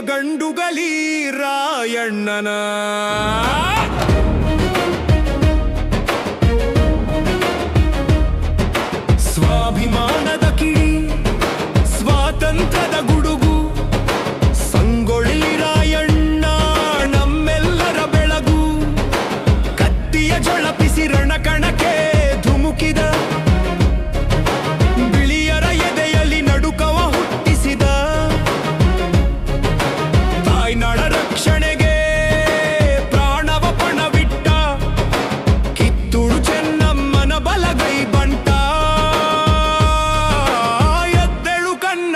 ಗಂಡುಗಲಿ ರಾಯಣ್ಣನ.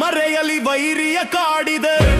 மறையலி வைரிய காடிதர்.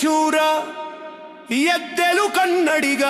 ಶೂರ ಎದ್ದೆಲು ಕನ್ನಡಿಗ